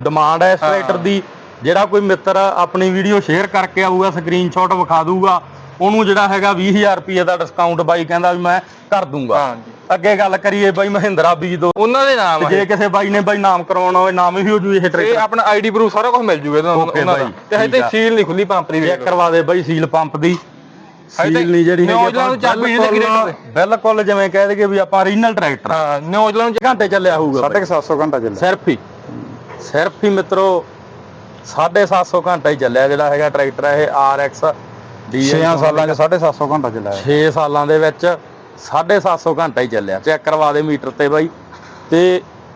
Demand ਹੈ ਇਸ tractor ਦੀ। ਜਿਹੜਾ ਕੋਈ ਮਿੱਤਰ ਆਪਣੀ ਵੀਡੀਓ ਸ਼ੇਅਰ ਕਰਕੇ ਆਊਗਾ ਸਕਰੀਨਸ਼ਾਟ ਵਿਖਾ ਦੂਗਾ ਉਹਨੂੰ ਜਿਹੜਾ ਹੈਗਾ 20000 ਰੁਪਏ ਦਾ ਡਿਸਕਾਊਂਟ ਬਾਈ ਕਹਿੰਦਾ ਵੀ ਮੈਂ ਕਰ ਦੂੰਗਾ ਹਾਂਜੀ। ਅੱਗੇ ਗੱਲ ਕਰੀਏ ਬਾਈ ਮਹਿੰਦਰਾ ਬੀਜ ਦੋ ਉਹਨਾਂ ਦੇ ਨਾਮ ਜੇ ਕਿਸੇ ਬਾਈ ਨੇ ਬਾਈ ਨਾਮ ਕਰਵਾਉਣਾ ਹੋਵੇ ਨਾਮ ਵੀ ਹੋ ਜੂ ਇਹ ਇਹ ਟਰੈਕਟਰ ਆਪਣਾ ਆਈਡੀ ਪ੍ਰੂਫ ਸਾਰਾ ਕੁਝ ਮਿਲ ਜੂਗਾ ਤੁਹਾਨੂੰ ਉਹਨਾਂ ਦਾ। ਤੇ ਹਜੇ। ਸੀਲ ਨਹੀਂ ਖੁੱਲੀ ਪੰਪ ਦੀ ਚੈੱਕ ਕਰਵਾ ਦੇ ਬਾਈ ਸੀਲ ਪੰਪ ਦੀ। ਸੀਲ ਨਹੀਂ ਜਿਹੜੀ ਹੈਗੀ ਬਿਲਕੁਲ- ਜਿਵੇਂ ਕਹਿ ਦਈਏ ਵੀ ਆਪਾਂ ਰੀਜਨਲ ਟਰੈਕਟਰ ਹਾਂ ਨਿਊਜ਼ੀਲੈਂਡ ਘੰਟੇ ਚੱਲਿਆ ਹੋਊਗਾ ਬਾਈ। 750 ਘੰਟਾ ਚੱਲਿਆ। ਸਿਰਫ ਹੀ। ਸਿਰਫ ਹੀ ਮਿੱਤਰੋ 750 ਘੰਟਾ ਹੀ ਚੱਲਿਆ ਜਿਹੜਾ ਹੈਗਾ ਟਰੈਕਟਰ ਇਹ RX 6 ਸਾਲਾਂ ਚ 750 ਘੰਟਾ ਚੱਲਿਆ। 6 ਸਾਲਾਂ ਦੇ ਵਿੱਚ 750 ਘੰਟਾ ਹੀ ਚੱਲਿਆ। ਚੈੱਕ ਕਰਵਾ ਦੇ ਮੀਟਰ ਤੇ ਬਾਈ। ਤੇ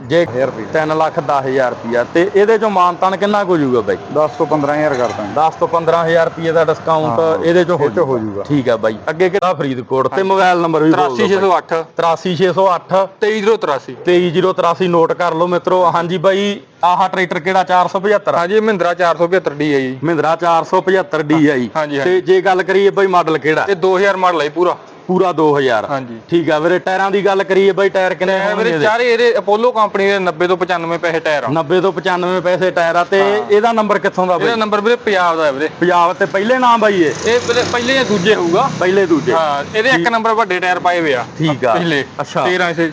ਜੇ 1000 ਰੁਪਏ 3 ਲੱਖ 10000 ਰੁਪਿਆ ਤੇ ਇਹਦੇ ਚੋਂ ਮਾਨਤਾਨ ਕਿੰਨਾ ਕੁ ਹੋ ਜਾਊਗਾ ਬਾਈ? 10 ਤੋਂ 15000 ਕਰ ਦਾਂਗੇ। 10 ਤੋਂ 15000 ਰੁਪਏ ਦਾ ਡਿਸਕਾਊਂਟ ਇਹਦੇ ਚੋਂ ਹੋ ਜਾਊਗਾ। ਠੀਕ ਆ ਬਾਈ। ਅੱਗੇ ਕਿਹੜਾ ਫਰੀਦਕੋਟ ਤੇ ਮੋਬਾਈਲ ਨੰਬਰ ਵੀ ਬੋਲ ਦਿਓ 83608 83608 23083 23083 ਨੋਟ ਕਰ ਲਓ ਮਿੱਤਰੋ। ਹਾਂਜੀ ਬਾਈ ਆਹ ਟਰੈਕਟਰ ਕਿਹੜਾ? 475 ਹਾਂਜੀ ਮਹਿੰਦਰਾ 475 ਡੀ ਹੈ ਜੀ ਮਹਿੰਦਰਾ 475 ਡੀ ਆਈ। ਹਾਂਜੀ, ਤੇ ਜੇ ਗੱਲ ਕਰੀਏ ਬਾਈ ਮਾਡਲ ਕਿਹੜਾ? ਇਹ 2000 ਮਾਡਲ ਹੈ ਜੀ ਪੂਰਾ। ਪੂਰਾ 2000 ਹਾਂਜੀ। ਠੀਕ ਆ ਵੀਰੇ ਟਾਇਰਾਂ ਦੀ ਗੱਲ ਕਰੀਏ ਬਾਈ ਟਾਇਰ ਕਿੰਨੇ ਹੋਣਗੇ ਵੀਰੇ ਇਹਦੇ? ਚਾਰੇ ਇਹਦੇ ਅਪੋਲੋ ਕੰਪਨੀ ਦੇ 90 ਤੋਂ 95 ਪੈਸੇ ਟਾਇਰ ਆ। 90 ਤੋਂ 95 ਪੈਸੇ ਟਾਇਰ ਆ ਤੇ ਇਹਦਾ ਨੰਬਰ ਕਿੱਥੋਂ ਦਾ ਇਹਦਾ ਬਾਈ? ਨੰਬਰ ਵੀਰੇ ਪੰਜਾਬ ਦਾ ਹੈ ਵੀਰੇ। ਪੰਜਾਬ ਤੇ ਪਹਿਲੇ ਨਾਮ ਬਾਈ ਇਹ? ਇਹ ਪਹਿਲੇ ਜਾਂ ਦੂਜੇ ਹੋਊਗਾ। ਪਹਿਲੇ ਦੂਜੇ। ਹਾਂ ਇਹਦੇ ਇੱਕ ਨੰਬਰ ਵੱਡੇ ਟਾਇਰ ਪਾਏ ਹੋਏ ਆ। ਠੀਕ ਆ। ਪਿਛਲੇ ਅੱਛਾ। 13 ਸੇ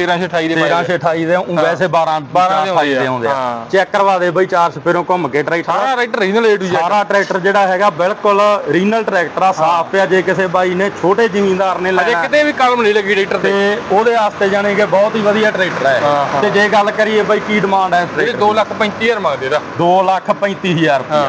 1328 ਦੇ 1328 ਦੇ ਉਹ ਵੈਸੇ 12 12 ਦੇ ਆਉਂਦੇ ਆ। ਚੈੱਕ ਕਰਵਾ ਦੇ ਬਈ ਚਾਰ ਸਪੇਰੋਂ ਘੁੰਮ ਕੇ ਟਰੈਕਟਰ। ਸਾਰਾ ਟਰੈਕਟਰ ਰੀਨਲ ਏ ਟੂ ਜ਼ੈਡ ਸਾਰਾ ਟਰੈਕਟਰ ਜਿਹੜਾ ਹੈਗਾ ਬਿਲਕੁਲ ਰੀਨਲ ਟਰੈਕਟਰ ਆ ਸਾਫ਼ ਪਿਆ ਜੇ ਕਿਸੇ ਬਾਈ ਨੇ ਛੋਟੇ ਜ਼ਿਮੀਂਦਾਰ ਨੇ ਲੈਣਾ ਕਿਤੇ ਵੀ ਕਲਮ ਨਹੀਂ ਲੱਗੀ ਟਰੈਕਟਰ ਤੇ। ਉਹਦੇ ਵਾਸਤੇ ਜਾਣੇ ਕਿ ਬਹੁਤ ਹੀ ਵਧੀਆ ਟਰੈਕਟਰ ਹੈ ਤੇ ਜੇ ਗੱਲ ਕਰੀਏ ਬਈ ਕੀ ਡਿਮਾਂਡ ਹੈ ਇਹ 2 ਲੱਖ ਹਜ਼ਾਰ ਮੰਗਦੇ ਦਾ 2 ਲੱਖ 35000 ਰੁਪਏ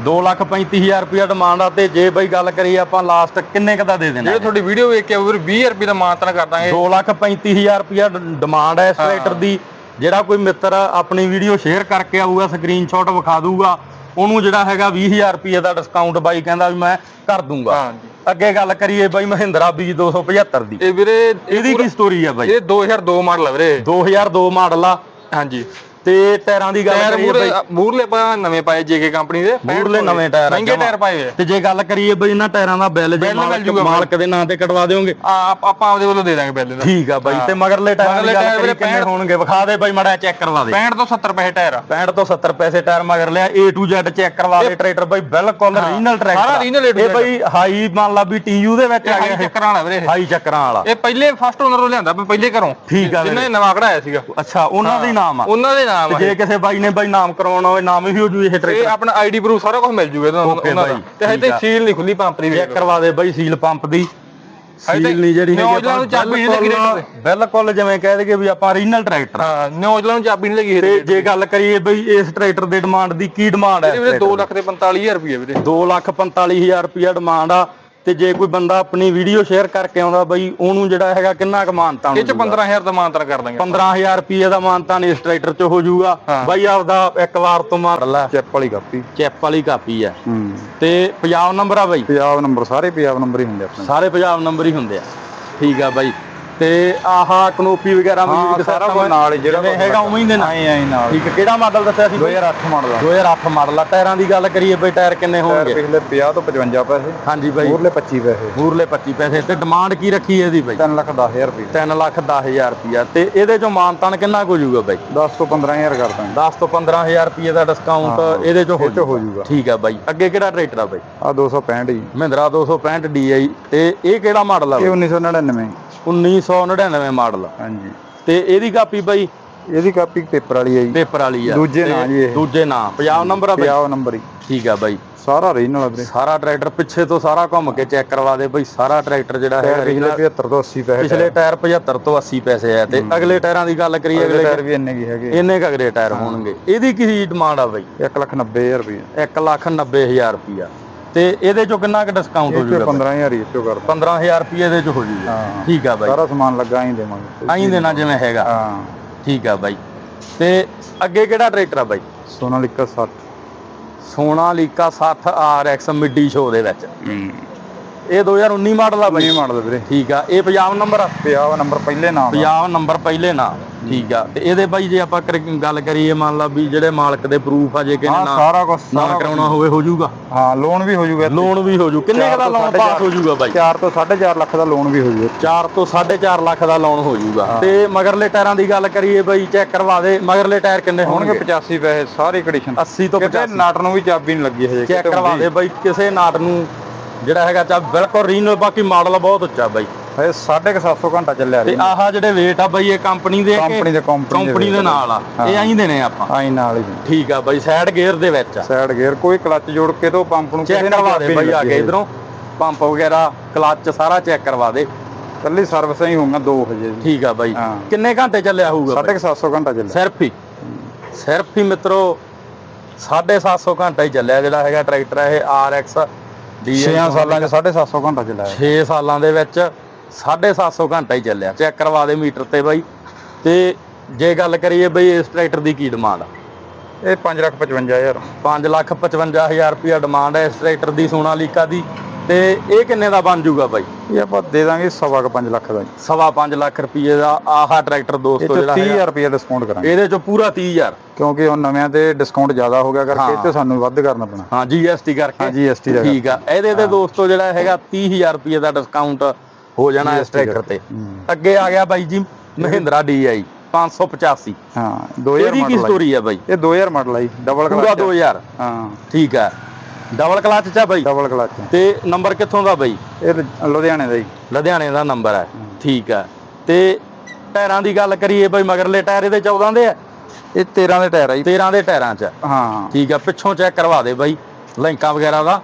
235000 ਰੁਪਿਆ ਡਿਮਾਂਡ ਆ ਤੇ ਜੇ ਬਈ ਗੱਲ ਕਰੀ ਆਪਾਂ ਲਾਸਟ ਕਿੰਨੇ ਕ ਦੇ ਦੇਣਾ ਜੇ ਤੁਹਾਡੀ ਵੀਡੀਓ ਵੇਖ ਕੇ ਵੀਰ 20000 ਰੁਪਏ ਦਾ ਮਾਨਤਨ ਕਰ ਦਾਂਗੇ। 235000 ਰੁਪਿਆ ਡਿਮਾਂਡ ਹੈ। ਇਸ ਦੀ। ਜਿਹੜਾ ਕੋਈ ਮਿੱਤਰ ਆਪਣੀ ਵੀਡੀਓ ਸ਼ੇਅਰ ਕਰਕੇ ਆਊਗਾ ਸਕਰੀਨਸ਼ਾਟ ਵਿਖਾ ਦੂਗਾ ਉਹਨੂੰ ਜਿਹੜਾ ਹੈਗਾ 20000 ਰੁਪਏ ਦਾ ਡਿਸਕਾਊਂਟ ਬਾਈ ਕਹਿੰਦਾ ਵੀ ਮੈਂ ਕਰ ਦੂੰਗਾ ਅੱਗੇ ਗੱਲ ਕਰੀਏ ਬਾਈ ਮਹਿੰਦਰਾ ਬੀਜ 275 ਦੀ। ਇਹ ਵੀਰੇ ਇਹਦੀ ਕੀ ਸਟੋਰੀ ਆ ਬਾਈ? ਇਹ 2002 ਮਾਡਲ ਆ ਵੀਰੇ। 2002 ਮਾਡਲ ਆ। ਹਾਂਜੀ। ਤੇ ਟਾਇਰਾਂ ਦੀ ਗੱਲ ਟਾਇਰ ਕਰੀਏ ਬਾਈ ਮੂਰਲੇ ਨਵੇਂ ਪਾਏ ਜੇਕੇ ਕੰਪਨੀ ਦੇ ਮੂਰਲੇ ਨਵੇਂ ਟਾਇਰ ਮਹਿੰਗੇ। ਟਾਇਰ ਪਾਏ। ਤੇ ਜੇ ਗੱਲ ਕਰੀਏ ਬਈ ਇਹਨਾਂ ਟਾਇਰਾਂ ਦਾ ਬਿੱਲ ਜੇ ਮਾਲਕ ਦੇ ਨਾਂ ਤੇ ਕਟਵਾ ਦਿਓਗੇ। ਆ ਆਪ- ਆਪਾਂ ਆਪਦੇ ਵੱਲੋਂ ਦੇ ਦਾਂਗੇ ਬਿੱਲ ਦਾ ਠੀਕ ਆ ਬਾਈ ਤੇ ਮਗਰਲੇ ਟਾਇਰਾਂ ਦੀ ਗੱਲ ਟਾਇਰ ਕਰੀਏ ਕਿੰਨੇ ਹੋਣਗੇ? ਵਿਖਾ ਦੇ ਬਾਈ ਮੜਾ ਚੈੱਕ ਕਰਵਾ ਦੇ। 65 ਤੋਂ 70 ਪੈਸੇ ਟਾਇਰ ਆ। 65 ਤੋਂ 70 ਪੈਸੇ ਟਾਇਰ ਮਗਰ ਲਿਆ A to Z ਚੈੱਕ ਕਰਵਾ ਦੇ ਟਰੈਕਟਰ ਬਾਈ ਬਿਲਕੁਲ ਰੀਜਨਲ ਟਰੈਕਟਰ ਸਾਰਾ to ਇਹ। ਬਾਈ ਹਾਈ ਮੰਨ ਲਾ ਵੀ TU ਦੇ ਵਿੱਚ ਆ ਗਿਆ ਚੱਕਰਾਂ ਵਾਲਾ ਵੀਰੇ। ਹਾਈ ਚੱਕਰਾਂ ਵਾਲਾ। ਇਹ ਪਹਿਲੇ ਫਸਟ ਓਨਰ ਤੋਂ ਲਿਆਂਦਾ ਪਹਿਲੇ ਘਰੋਂ। ਠੀਕ ਆ। ਜਿਹਨੇ ਨਵਾਂ ਕਢਾਇਆ ਸੀਗਾ। ਅੱਛਾ ਉਹਨਾਂ ਦਾ ਨਾਮ ਆ। ਉਹਨਾਂ ਦੇ ਨਾਮ ਜੇ ਕਿਸੇ ਬਾਈ ਨੇ ਬਾਈ ਨਾਮ ਕਰਵਾਉਣਾ ਹੋਵੇ ਨਾਮ ਵੀ ਹੋ ਜੂ ਇਹ ਇਹ ਟਰੈਕਟਰ ਆਪਣਾ ਆਈਡੀ ਪ੍ਰੂਫ ਸਾਰਾ ਕੁਝ ਮਿਲ ਜੂਗਾ ਉਹਨਾਂ ਦਾ। ਤੇ ਹਜੇ। ਸੀਲ ਨਹੀਂ ਖੁੱਲੀ ਪੰਪ ਦੀ ਚੈੱਕ ਕਰਵਾ ਦੇ ਬਾਈ ਸੀਲ ਪੰਪ ਦੀ। ਸੀਲ ਨਹੀਂ ਜਿਹੜੀ ਹੈਗੀ ਨਿਊਜ਼ੀਲੈਂਡ ਨੂੰ ਚਾਬੀ ਨਹੀਂ ਲੱਗੀ ਬਿਲਕੁਲ- ਜਿਵੇਂ ਕਹਿ ਦਈਏ ਵੀ ਆਪਾਂ ਰੀਜਨਲ ਟਰੈਕਟਰ ਹਾਂ ਨਿਊਜ਼ੀਲੈਂਡ ਨੂੰ ਚਾਬੀ ਨਹੀਂ ਲੱਗੀ ਤੇ ਜੇ ਗੱਲ ਕਰੀਏ ਬਈ ਇਸ ਟਰੈਕਟਰ ਦੇ ਡਿਮਾਂਡ ਦੀ ਕੀ ਡਿਮਾਂਡ ਹੈ ਵੀਰੇ 2 ਲੱਖ ਤੇ 45000 ਰੁਪਏ ਵੀਰੇ। 2 ਲੱਖ 45000 ਰੁਪਇਆ ਡਿਮਾਂਡ ਆ। ਤੇ ਜੇ ਕੋਈ ਬੰਦਾ ਆਪਣੀ ਵੀਡੀਓ ਸ਼ੇਅਰ ਕਰਕੇ ਆਉਂਦਾ ਬਈ ਉਹਨੂੰ ਜਿਹੜਾ ਹੈਗਾ ਕਿੰਨਾ ਕੁ ਮਾਨਤਾ ਇਹ ਚ 15000 ਦਾ ਮਾਨਤਨ ਕਰ ਦਾਂਗੇ 15000 ਰੁਪਏ ਦਾ ਮਾਨਤਾ ਇਸ ਟਰੈਕਟਰ 'ਚ ਹੋ ਜਾਊਗਾ। ਬਾਈ ਆਪਦਾ ਇੱਕ ਵਾਰ ਤੋਂ ਮਾਰ ਲੈ। ਚੈਪ ਵਾਲੀ ਕਾਪੀ। ਚੈਪ ਵਾਲੀ ਕਾਪੀ ਆ। ਹੂੰ। ਤੇ ਪੰਜਾਬ ਨੰਬਰ ਆ ਬਾਈ? ਪੰਜਾਬ ਨੰਬਰ ਸਾਰੇ ਪੰਜਾਬ ਨੰਬਰ ਹੀ ਹੁੰਦੇ ਆਪਣੇ। ਸਾਰੇ ਪੰਜਾਬ ਨੰਬਰ ਹੀ ਹੁੰਦੇ ਆ। ਠੀਕ ਆ ਬਾਈ। ਤੇ ਆਹਾ ਕਨੋਪੀ ਵਗੈਰਾ ਹਾਂ, music ਸਾਰਾ ਕੁਝ ਨਾਲ ਹੀ, ਜਿਹੜਾ ਹੈਗਾ ਉਵੇਂ ਹੀ ਦੇ ਨਾਲ ਆਏ ਆਏ ਨਾਲ। ਠੀਕ ਕਿਹੜਾ ਮਾਡਲ ਦੱਸਿਆ ਸੀ 2008 ਮਾਡਲ ਦਾ 2008 ਮਾਡਲ ਆ। ਟਾਇਰਾਂ ਦੀ ਗੱਲ ਕਰੀਏ ਬਈ ਟਾਇਰ ਕਿੰਨੇ ਹੋਣਗੇ? ਪਿਛਲੇ 50 ਤੋਂ 55 ਪੈਸੇ ਹਾਂਜੀ ਬਾਈ। ਮੂਰਲੇ 25 ਪੈਸੇ। ਮੂਰਲੇ 25 ਪੈਸੇ। ਤੇ ਡਿਮਾਂਡ ਕੀ ਰੱਖੀ ਇਹਦੀ ਬਾਈ? 3 ਲੱਖ 10000 ਰੁਪਏ। 3 ਲੱਖ 10000 ਰੁਪਿਆ ਤੇ ਇਹਦੇ ਚੋਂ ਮਾਨਤਾਨ ਕਿੰਨਾ ਕੁ ਹੋ ਜਾਊਗਾ ਬਾਈ? 10 ਤੋਂ 15000 ਕਰ ਦਾਂਗੇ। 10 ਤੋਂ 15000 ਰੁਪਏ ਦਾ ਡਿਸਕਾਊਂਟ ਹਾਂ, ਇਹਦੇ ਚੋਂ ਹੋ ਹੋ ਜਾਊਗਾ। ਠੀਕ ਆ ਬਾਈ। ਅੱਗੇ ਕਿਹੜਾ ਟਰੈਕਟਰ ਆ ਬਾਈ? ਆ 265 ਜੀ ਮਹਿੰਦਰਾ 265 DI ਤੇ ਇਹ ਕਿਹੜਾ ਮਾਡਲ ਆ ਇਹ ਬਾਈ? 1999 1999 ਮਾਡਲ। ਹਾਂਜੀ। ਤੇ ਇਹਦੀ ਕਾਪੀ ਬਾਈ? ਇਹਦੀ ਕਾਪੀ ਪੇਪਰ ਵਾਲੀ ਹੈ ਜੀ। ਪੇਪਰ ਵਾਲੀ ਆ। ਦੂਜੇ ਨਾਂ ਜੀ ਇਹ। ਦੂਜੇ ਨਾਂ। ਪੰਜਾਬ ਨੰਬਰ ਆ ਬਾਈ? ਪੰਜਾਬ ਨੰਬਰ ਹੀ। ਠੀਕ ਆ ਬਾਈ। ਸਾਰਾ ਰੀਜਨਲ ਵੀਰੇ। ਸਾਰਾ ਟਰੈਕਟਰ ਪਿੱਛੇ ਤੋਂ ਸਾਰਾ ਘੁੰਮ ਕੇ ਚੈੱਕ ਕਰਵਾ ਦੇ ਬਾਈ। ਸਾਰਾ ਟਰੈਕਟਰ ਜਿਹੜਾ ਹੈਗਾ ਪਿਛਲੇ 75 ਤੋਂ 80 ਪੈਸੇ ਪਿਛਲੇ ਟਾਇਰ 75 ਤੋਂ 80 ਪੈਸੇ ਆ ਤੇ ਅਗਲੇ ਟਾਇਰਾਂ ਦੀ ਗੱਲ ਕਰੀਏ ਅਗਲੇ ਟਾਇਰ ਵੀ ਇੰਨੇ ਕੀ ਹੈਗੇ। ਇੰਨੇ ਕੁ ਅਗਲੇ ਟਾਇਰ ਹੋਣਗੇ। ਇਹਦੀ ਕੀ ਡਿਮਾਂਡ ਆ ਬਾਈ? 1 ਲੱਖ 90000 ਰੁਪਏ 1 ਲੱਖ 90000 ਰੁਪਿਆ ਤੇ ਇਹਦੇ ਚੋਂ ਕਿੰਨਾ ਕੁ ਡਿਸਕਾਊਂਟ ਹੋ ਇਹ ਚੋਂ ਜਾਊਗਾ 15000 ਹੀ ਚੋਂ ਕਰਦਾ 15000 ਰੁਪਏ ਇਹਦੇ ਚ ਹੋ ਜਾਊਗਾ ਹਾਂ। ਠੀਕ ਆ ਬਾਈ। ਸਾਰਾ ਸਮਾਨ ਲੱਗਾ ਹੀ ਦੇਵਾਂਗੇ। ਆਈ ਦੇਣਾ ਜਿਵੇਂ ਹੈਗਾ। ਹਾਂ। ਠੀਕ ਆ ਬਾਈ। ਤੇ ਅੱਗੇ ਕਿਹੜਾ ਟਰੈਕਟਰ ਆ ਬਾਈ? ਸੋਨਾਲੀਕਾ 60 ਸੋਨਾਲੀਕਾ 60 RX ਮਿੱਡੀ ਸ਼ੋ ਦੇ ਵਿੱਚ। ਹੂੰ। ਇਹ 2019 ਮਾਡਲ ਆ ਬਾਈ। ਨਹੀਂ ਮਾਡਲ ਵੀਰੇ। ਠੀਕ ਆ। ਇਹ ਪੰਜਾਬ ਨੰਬਰ ਆ। ਪੰਜਾਬ ਨੰਬਰ ਪਹਿਲੇ ਨਾਮ ਦਾ ਪੰਜਾਬ ਨੰਬਰ ਪਹਿਲੇ ਨਾ ਠੀਕ ਆ। ਤੇ ਇਹਦੇ ਬਾਈ ਜੇ ਆਪਾਂ ਗੱਲ ਕਰੀਏ ਮੰਨ ਲਾ ਵੀ ਜਿਹੜੇ ਮਾਲਕ ਦੇ ਪ੍ਰੂਫ ਆ ਜੇ ਹਾਂ ਨੇ ਸਾਰਾ ਕੁਝ ਨਾ ਕਰਾਉਣਾ ਹੋਵੇ ਹੋ ਜਾਊਗਾ। ਹਾਂ ਲੋਨ ਵੀ ਹੋ ਜੂਗਾ ਲੋਨ ਵੀ ਹੋ ਜੂ ਕਿੰਨੇ ਦਾ ਲੋਨ ਪਾਸ ਹੋ ਜਾਊਗਾ ਬਾਈ? 4 ਤੋਂ 4.5 ਲੱਖ ਦਾ ਲੋਨ ਵੀ ਹੋ ਜੂਗਾ 4 ਤੋਂ 4.5 ਲੱਖ ਦਾ ਲੋਨ ਹੋ ਜਾਊਗਾ। ਤੇ ਮਗਰਲੇ ਟਾਇਰਾਂ ਦੀ ਗੱਲ ਕਰੀਏ ਬਾਈ ਚੈੱਕ ਕਰਵਾ ਦੇ। ਮਗਰਲੇ ਟਾਇਰ ਕਿੰਨੇ ਹੋਣਗੇ ਹੋਣਗੇ? 85 ਪੈਸੇ ਸਾਰੀ ਕੰਡੀਸ਼ਨ 80 ਤੋਂ ਕਿਤੇ 85 ਨਾਟ ਨੂੰ ਵੀ ਚਾਬੀ ਨਹੀਂ ਲੱਗੀ ਹਜੇ ਚੈੱਕ ਕਿਤੇ ਕਰਵਾ। ਦੇ ਬਾਈ ਕਿਸੇ ਨਾਟ ਨੂੰ ਜਿਹੜਾ ਹੈਗਾ ਚਾ ਬਿਲਕੁਲ ਰੀਨਲ ਬਾਕੀ ਮਾਡਲ ਬਹੁਤ ਉੱਚਾ ਬਾਈ। ਹਜੇ 750 ਘੰਟਾ ਚੱਲਿਆ ਤੇ ਆਹ ਜਿਹੜੇ weight ਆ ਬਾਈ ਇਹ ਕੰਪਨੀ ਦੇ ਕੰਪਨੀ ਦੇ ਕੰਪਨੀ ਦੇ ਨਾਲ ਆ? ਇਹ ਆਈ ਦੇਣੇ ਆਪਾਂ? ਆਈ ਨਾਲ ਹੀ। ਠੀਕ ਆ ਬਾਈ ਸਾਈਡ ਗੇਅਰ ਦੇ ਵਿੱਚ ਆ। ਸਾਈਡ ਗੇਅਰ ਕੋਈ ਕਲੱਚ ਜੋੜ ਕੇ ਤੋਂ ਪੰਪ ਨੂੰ ਚੈੱਕ ਨੇ ਕਰਵਾ ਦੇ ਬਾਈ ਆ ਕੇ ਇਧਰੋਂ। ਪੰਪ ਵਗੈਰਾ ਕਲੱਚ ਸਾਰਾ ਚੈੱਕ ਕਰਵਾ ਦੇ। ਕੱਲੀ ਸਰਵਿਸਾਂ ਹੀ ਹੋਊਗਾ ਦੋ ਹਜੇ। ਜੀ ਠੀਕ ਆ ਬਾਈ। ਕਿੰਨੇ ਘੰਟੇ ਚੱਲਿਆ ਹੋਊਗਾ ਬਾਈ? 750 ਘੰਟਾ ਚੱਲਿਆ। ਸਿਰਫ ਹੀ। ਸਿਰਫ ਹੀ ਮਿੱਤਰੋ 750 ਘੰਟਾ ਹੀ ਚੱਲਿਆ ਜਿਹੜਾ ਹੈਗਾ ਟਰੈਕਟਰ ਇਹ RX 6 ਸਾਲਾਂ ਚ 750 ਘੰਟਾ ਚੱਲਿਆ। 6 ਸਾਲਾਂ ਦੇ ਵਿੱਚ। 750 ਘੰਟਾ ਹੀ ਚੱਲਿਆ। ਚੈੱਕ ਕਰਵਾ ਦੇ ਮੀਟਰ ਤੇ ਬਾਈ। ਤੇ ਜੇ ਗੱਲ ਕਰੀਏ ਬਈ ਇਸ ਟਰੈਕਟਰ ਦੀ ਕੀ ਡਿਮਾਂਡ ਆ? ਇਹ 5 ਲੱਖ 55000 5 ਲੱਖ 55000 ਰੁਪਇਆ ਡਿਮਾਂਡ ਹੈ ਇਸ ਟਰੈਕਟਰ ਦੀ ਸੋਨਾਲੀਕਾ ਦੀ। ਤੇ ਇਹ ਕਿੰਨੇ ਦਾ ਬਣ ਜਾਊਗਾ ਬਾਈ? ਇਹ ਆਪਾਂ ਦੇ ਦਾਂਗੇ ਸਵਾ ਕੁ 5 ਲੱਖ ਦਾ ਜੀ। ਸਵਾ 5 ਲੱਖ ਰੁਪਏ ਦਾ ਆਹਾ ਟਰੈਕਟਰ ਦੋਸਤੋ ਜਿਹੜਾ ਹੈਗਾ। 30000 ਰੁਪਏ ਡਿਸਕਾਊਂਟ ਕਰਾਂਗੇ। ਇਹਦੇ ਚੋਂ ਪੂਰਾ 30000 ਕਿਉਂਕਿ ਹੁਣ ਨਵਿਆਂ ਤੇ ਡਿਸਕਾਊਂਟ ਜ਼ਿਆਦਾ ਹੋ ਗਿਆ ਕਰਕੇ ਹਾਂ। ਤੇ ਸਾਨੂੰ ਵੱਧ ਕਰਨਾ ਪੈਣਾ। ਹਾਂ GST ਕਰਕੇ। ਹਾਂ ਦਾ ਠੀਕ ਆ। ਇਹਦੇ ਤੇ ਦੋਸਤੋ ਜਿਹੜਾ ਹੈਗਾ 30000 ਰੁਪਏ ਦਾ ਡਿਸਕਾਊਂਟ ਹੋ ਜਾਣਾ ਇਸ ਟਰੈਕਟਰ ਤੇ। ਹੂੰ। ਅੱਗੇ ਆ ਗਿਆ ਬਾਈ ਜੀ ਮਹਿੰਦਰਾ DI 585 ਹਾਂ 2000 ਇਹਦੀ ਕੀ। ਸਟੋਰੀ ਹੈ ਬਾਈ? ਇਹ 2000 ਮਾਡਲ ਜੀ ਡਬਲ ਪੂਰਾ ਕਲਚ 2000 ਹਾਂ। ਠੀਕ ਹੈ ਡਬਲ ਕਲਚ ਚ ਆ ਬਾਈ? ਡਬਲ ਕਲਚ ਤੇ ਨੰਬਰ ਕਿੱਥੋਂ ਦਾ ਬਾਈ? ਇਹ ਲੁਧਿਆਣੇ ਦਾ ਜੀ ਲੁਧਿਆਣੇ ਦਾ ਨੰਬਰ ਹੈ। ਠੀਕ ਹੈ ਤੇ ਟਾਇਰਾਂ ਦੀ ਗੱਲ ਕਰੀਏ ਬਾਈ ਮਗਰਲੇ ਟਾਇਰ ਇਹਦੇ 14 ਦੇ ਆ? ਇਹ 13 ਦੇ ਟਾਇਰ ਆ ਜੀ। 13 ਦੇ ਟਾਇਰਾਂ 'ਚ। ਹਾਂ। ਠੀਕ ਆ ਪਿੱਛੋਂ ਚੈੱਕ ਕਰਵਾ ਦੇ ਬਾਈ ਲਿੰਕਾਂ ਵਗੈਰਾ ਦਾ।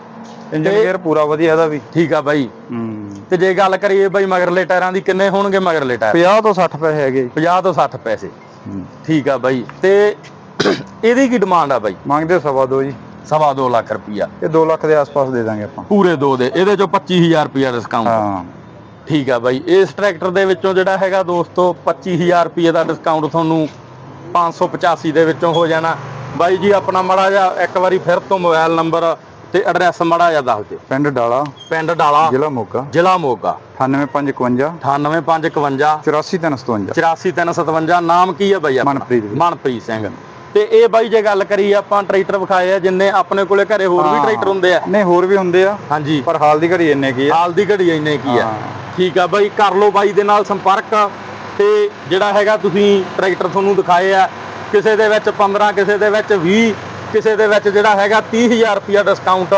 ਇੰਜਨ ਗੇਅਰ ਪੂਰਾ ਵਧੀਆ ਇਹਦਾ ਵੀ। ਠੀਕ ਆ ਬਾਈ। ਹੂੰ। ਤੇ ਜੇ ਗੱਲ ਕਰੀਏ ਬਾਈ ਮਗਰਲੇ ਟਾਇਰਾਂ ਦੀ ਕਿੰਨੇ ਹੋਣਗੇ ਮਗਰਲੇ ਟਾਇਰ? 50 ਤੋਂ 60 ਪੈਸੇ ਹੈਗੇ। ਜੀ 50 ਤੋਂ 60 ਪੈਸੇ। ਠੀਕ ਆ ਬਾਈ ਤੇ ਇਹਦੀ ਕੀ ਡਿਮਾਂਡ ਆ ਬਾਈ? ਮੰਗਦੇ ਸਵਾ ਦੋ ਜੀ। ਸਵਾ ਦੋ ਲੱਖ ਰੁਪਈਆ। ਇਹ 2 ਲੱਖ ਦੇ ਆਸ-ਪਾਸ ਦੇ ਦਾਂਗੇ ਆਪਾਂ। ਪੂਰੇ ਦੋ ਦੇ ਇਹਦੇ ਚੋਂ 25000 ਰੁਪਈਆ ਡਿਸਕਾਊਂਟ ਹਾਂ। ਠੀਕ ਆ ਬਾਈ ਇਸ ਟਰੈਕਟਰ ਦੇ ਵਿੱਚੋਂ ਜਿਹੜਾ ਹੈਗਾ ਦੋਸਤੋ 25000 ਰੁਪਏ ਦਾ ਡਿਸਕਾਊਂਟ ਤੁਹਾਨੂੰ 585 ਦੇ ਵਿੱਚੋਂ ਹੋ ਜਾਣਾ। ਬਾਈ ਜੀ ਆਪਣਾ ਮੜਾ ਜਿਹਾ ਇੱਕ ਵਾਰੀ ਫਿਰ ਤੋਂ ਮੋਬਾਈਲ ਨੰਬਰ ਤੇ ਐਡਰੈਸ ਮੜਾ ਜਿਹਾ ਦੱਸ ਦਿਓ। ਪਿੰਡ ਡਾਲਾ ਪਿੰਡ ਡਾਲਾ ਜ਼ਿਲ੍ਹਾ ਮੋਗਾ। ਜ਼ਿਲ੍ਹਾ ਮੋਗਾ। 98551 98551 84357 84357 ਨਾਮ ਕੀ ਹੈ ਬਾਈ ਆਪਣਾ? ਮਨਪ੍ਰੀਤ ਵੀਰ। ਮਨਪ੍ਰੀਤ ਸਿੰਘ। ਤੇ ਇਹ ਬਾਈ ਜੇ ਗੱਲ ਕਰੀਏ ਆਪਾਂ ਟਰੈਕਟਰ ਵਿਖਾਏ ਆ ਜਿੰਨੇ ਆਪਣੇ ਕੋਲੇ ਘਰੇ ਹੋਰ ਵੀ। ਟਰੈਕਟਰ ਹੁੰਦੇ ਆ। ਨਹੀਂ ਹੋਰ ਵੀ ਹੁੰਦੇ ਆ। ਹਾਂਜੀ। ਪਰ ਹਾਲ ਦੀ ਘੜੀ ਇੰਨੇ ਕੀ ਆ। ਹਾਲ ਦੀ ਘੜੀ ਇੰਨੇ ਕੀ ਆ। ਠੀਕ ਆ ਬਾਈ ਕਰ ਲਓ ਬਾਈ ਦੇ ਨਾਲ ਸੰਪਰਕ। ਤੇ ਜਿਹੜਾ ਹੈਗਾ ਤੁਸੀਂ ਟਰੈਕਟਰ ਤੁਹਾਨੂੰ ਦਿਖਾਏ ਆ ਕਿਸੇ ਦੇ ਵਿੱਚ 15 ਕਿਸੇ ਦੇ ਵਿੱਚ 20 ਕਿਸੇ ਦੇ ਵਿੱਚ ਜਿਹੜਾ ਹੈਗਾ 30000 ਰੁਪਇਆ ਡਿਸਕਾਊਂਟ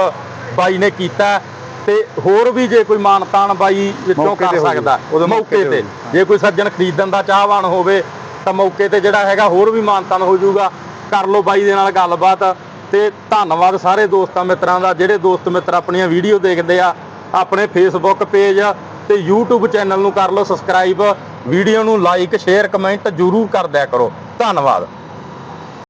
ਬਾਈ ਨੇ ਕੀਤਾ ਤੇ ਹੋਰ ਵੀ ਜੇ ਕੋਈ ਮਾਨਤਾਨ ਬਾਈ ਵਿੱਚੋਂ ਕਰ। ਸਕਦਾ ਮੌਕੇ ਤੇ ਜੇ ਕੋਈ ਸੱਜਣ ਖਰੀਦਣ ਦਾ ਚਾਹਵਾਨ ਹੋਵੇ ਤਾਂ ਮੌਕੇ ਤੇ ਜਿਹੜਾ ਹੈਗਾ ਹੋਰ ਵੀ ਮਾਨਤਾਨ ਹੋ ਜਾਊਗਾ। ਕਰ ਲਓ ਬਾਈ ਦੇ ਨਾਲ ਗੱਲਬਾਤ। ਤੇ ਧੰਨਵਾਦ ਸਾਰੇ ਦੋਸਤਾਂ ਮਿੱਤਰਾਂ ਦਾ ਜਿਹੜੇ ਦੋਸਤ ਮਿੱਤਰ ਆਪਣੀਆਂ ਵੀਡੀਓ ਦੇਖਦੇ ਆ ਆਪਣੇ ਫੇਸਬੁੱਕ ਪੇਜ ਤੇ YouTube ਚੈਨਲ ਨੂੰ ਕਰ ਲਓ ਸਬਸਕ੍ਰਾਈਬ ਵੀਡੀਓ ਨੂੰ ਲਾਈਕ ਸ਼ੇਅਰ ਕਮੈਂਟ ਜ਼ਰੂਰ ਕਰ ਦਿਆ ਕਰੋ। ਧੰਨਵਾਦ।